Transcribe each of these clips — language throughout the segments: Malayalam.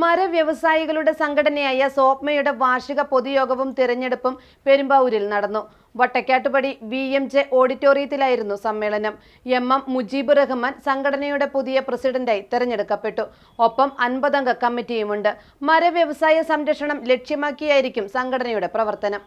മരവ്യവസായികളുടെ സംഘടനയായ സോപ്മയുടെ വാർഷിക പൊതുയോഗവും തിരഞ്ഞെടുപ്പും പെരുമ്പാവൂരിൽ നടന്നു. വട്ടക്കാട്ടുപടി വി എം ജെ ഓഡിറ്റോറിയത്തിലായിരുന്നു സമ്മേളനം. എം എം മുജീബ് റഹ്മാൻ സംഘടനയുടെ പുതിയ പ്രസിഡന്റായി തെരഞ്ഞെടുക്കപ്പെട്ടു. ഒപ്പം അൻപതംഗ കമ്മിറ്റിയുമുണ്ട്. മരവ്യവസായ സംരക്ഷണം ലക്ഷ്യമാക്കിയായിരിക്കും സംഘടനയുടെ പ്രവർത്തനം.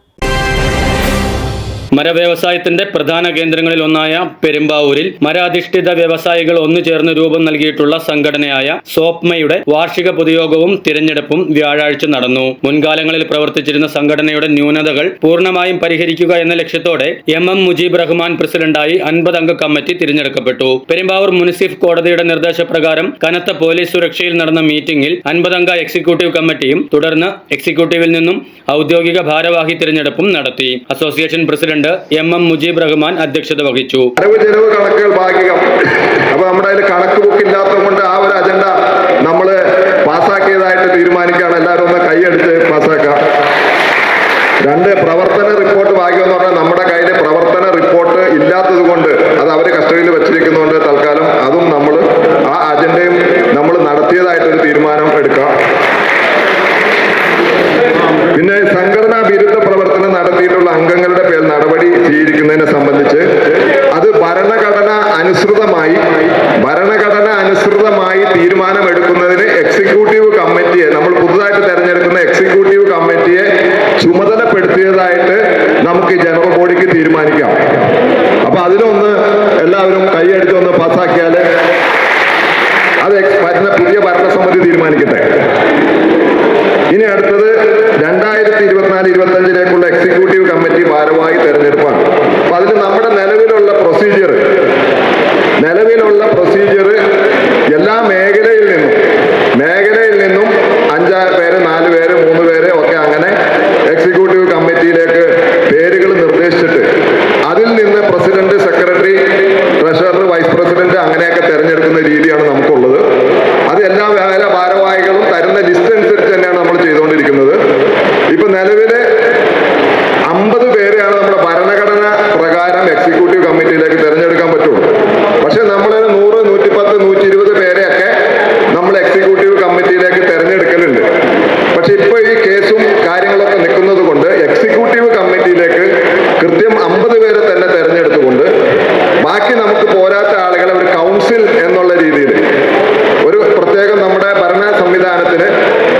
മരവ്യവസായത്തിന്റെ പ്രധാന കേന്ദ്രങ്ങളിൽ ഒന്നായ പെരുമ്പാവൂരിൽ മരാധിഷ്ഠിത വ്യവസായികൾ ഒന്നു ചേർന്ന് രൂപം നൽകിയിട്ടുള്ള സംഘടനയായ സോപ്മയുടെ വാർഷിക പൊതുയോഗവും തിരഞ്ഞെടുപ്പും വ്യാഴാഴ്ച നടന്നു. മുൻകാലങ്ങളിൽ പ്രവർത്തിച്ചിരുന്ന സംഘടനയുടെ ന്യൂനതകൾ പൂർണമായും പരിഹരിക്കുക എന്ന ലക്ഷ്യത്തോടെ എം എം മുജീബ് റഹ്മാൻ പ്രസിഡന്റായി അൻപതംഗ കമ്മിറ്റി തിരഞ്ഞെടുക്കപ്പെട്ടു. പെരുമ്പാവൂർ മുനിസിഫ് കോടതിയുടെ നിർദ്ദേശപ്രകാരം കനത്ത പോലീസ് സുരക്ഷയിൽ നടന്ന മീറ്റിംഗിൽ അൻപതംഗ എക്സിക്യൂട്ടീവ് കമ്മിറ്റിയും തുടർന്ന് എക്സിക്യൂട്ടീവിൽ നിന്നും ഔദ്യോഗിക ഭാരവാഹി തിരഞ്ഞെടുപ്പും നടത്തി. Association president M M Mujeeb Rahman അധ്യക്ഷത വഹിച്ചു. വരവ് ചെലവ് കണക്കുകൾ ഭാഗികം. അപ്പൊ നമ്മുടെ അതിൽ കണക്ക് ബുക്ക് ഇല്ലാത്തത് കൊണ്ട് ആ ഒരു അജണ്ട നമ്മൾ പാസ്സാക്കിയതായിട്ട് തീരുമാനിക്കുകയാണ്. എല്ലാവരും ഒന്ന് കൈയടിച്ച് പാസ്സാക്കാം രണ്ട് പ്രവർത്തന റിപ്പോർട്ട് ഭാഗ്യം എന്ന് പറഞ്ഞാൽ നമ്മുടെ കയ്യിലെ പ്രവർത്തന റിപ്പോർട്ട് ഇല്ലാത്തത് കൊണ്ട് അത് അവർ കസ്റ്റഡിയിൽ വെച്ചിരിക്കുന്നതുകൊണ്ട് തൽക്കാലം അതും നമ്മൾ ആ അജണ്ടയും നമ്മൾ നടത്തിയതായിട്ടൊരു തീരുമാനം എടുക്കാം പിന്നെ സംഘടനാ വിരുദ്ധ പ്രവർത്തനം നടത്തിയിട്ടുള്ള അംഗങ്ങളുടെ പേർ നടപടി സ്വീകരിക്കുന്നതിനെ സംബന്ധിച്ച് അത് ഭരണഘടന അനുസൃതമായി ഭരണഘടന അനുസൃതമായി തീരുമാനമെടുക്കുന്നതിന് എക്സിക്യൂട്ടീവ് കമ്മിറ്റിയെ നമ്മൾ പുതുതായിട്ട് തെരഞ്ഞെടുക്കുന്ന എക്സിക്യൂട്ടീവ് കമ്മിറ്റിയെ ചുമതലപ്പെടുത്തിയതായിട്ട് നമുക്ക് ജനറൽ ബോഡിക്ക് തീരുമാനിക്കാം. അപ്പൊ അതിലൊന്ന് എല്ലാവരും കൈയടിച്ച് ഒന്ന് പാസ്സാക്കിയാൽ അത് വരുന്ന പുതിയ ഭരണസമിതി തീരുമാനിക്കട്ടെ. ഇനി അടുത്തത് രണ്ടായിരത്തി ഇരുപത്തിനാല് ഇരുപത്തി അഞ്ചിലേക്കുള്ള എക്സിക്യൂട്ടീവ് കമ്മിറ്റി ഭാരവാഹി തെരഞ്ഞെടുപ്പാണ്. അപ്പൊ അതിന് നമ്മുടെ നിലവിലുള്ള പ്രൊസീജിയർ നിലവിലുള്ള പ്രൊസീജിയർ എല്ലാ മേഖലയിൽ നിന്നും മേഖലയിൽ നിന്നും അഞ്ചാറ് പേര് നാല് പേര് മൂന്ന് ബാക്കി നമുക്ക് പോരാത്ത ആളുകളെ ഒരു കൗൺസിൽ എന്നുള്ള രീതിയിൽ ഒരു പ്രത്യേകം നമ്മുടെ ഭരണ സംവിധാനത്തിന്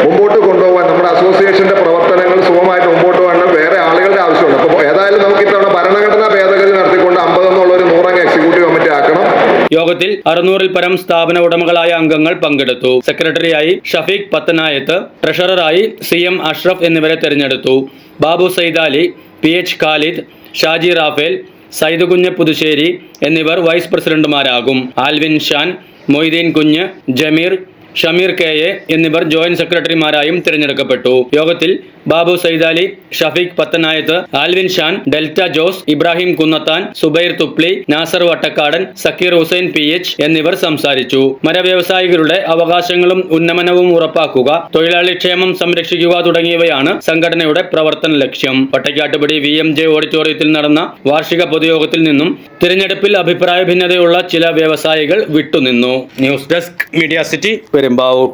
മുമ്പോട്ട് കൊണ്ടുപോകാൻ നമ്മുടെ അസോസിയേഷന്റെ പ്രവർത്തനങ്ങൾ സുഖമായിട്ട് മുമ്പോട്ട് പോകാൻ വേറെ ആളുകളുടെ ആവശ്യമുണ്ട്. അപ്പോൾ ഏതായാലും നമുക്ക് ഇത്തവണ ഭരണഘടനാ ഭേദഗതി നടത്തിക്കൊണ്ട് അമ്പത് എന്നുള്ള ഒരു നൂറംഗ എക്സിക്യൂട്ടീവ് കമ്മിറ്റി ആക്കണം. യോഗത്തിൽ അറുന്നൂറിൽ പരം സ്ഥാപന ഉടമകളായ അംഗങ്ങൾ പങ്കെടുത്തു. സെക്രട്ടറിയായി ഷഫീഖ് പത്തനായത്ത് ട്രഷററായി സി എം അഷ്റഫ് എന്നിവരെ തെരഞ്ഞെടുത്തു. ബാബു സൈദാലി പി എച്ച് ഖാലിദ് ഷാജി റാഫേൽ സൈദ് കുഞ്ഞ് പുതുശ്ശേരി എന്നിവർ വൈസ് പ്രസിഡന്റുമാരാകും. Alvin Shan Moideen Kunju Jameer Shameer K A എന്നിവർ ജോയിന്റ് സെക്രട്ടറിമാരായും തിരഞ്ഞെടുക്കപ്പെട്ടു. യോഗത്തിൽ Babu Saidali Shafeeq Pathanayath Alvin Shan Delta Jose Ibrahim Kunnathan Subair Thupli Nasar Vattakadan Sakeer Hussain P H എന്നിവർ സംസാരിച്ചു. മരവ്യവസായികളുടെ അവകാശങ്ങളും ഉന്നമനവും ഉറപ്പാക്കുക തൊഴിലാളി ക്ഷേമം സംരക്ഷിക്കുക തുടങ്ങിയവയാണ് സംഘടനയുടെ പ്രവർത്തന ലക്ഷ്യം. വട്ടക്കാട്ടുപടി വി എം ജെ ഓഡിറ്റോറിയത്തിൽ നടന്ന വാർഷിക പൊതുയോഗത്തിൽ നിന്നും തിരഞ്ഞെടുപ്പിൽ അഭിപ്രായ ഭിന്നതയുള്ള ചില വ്യവസായികൾ വിട്ടുനിന്നു. News desk media city Perumbavoor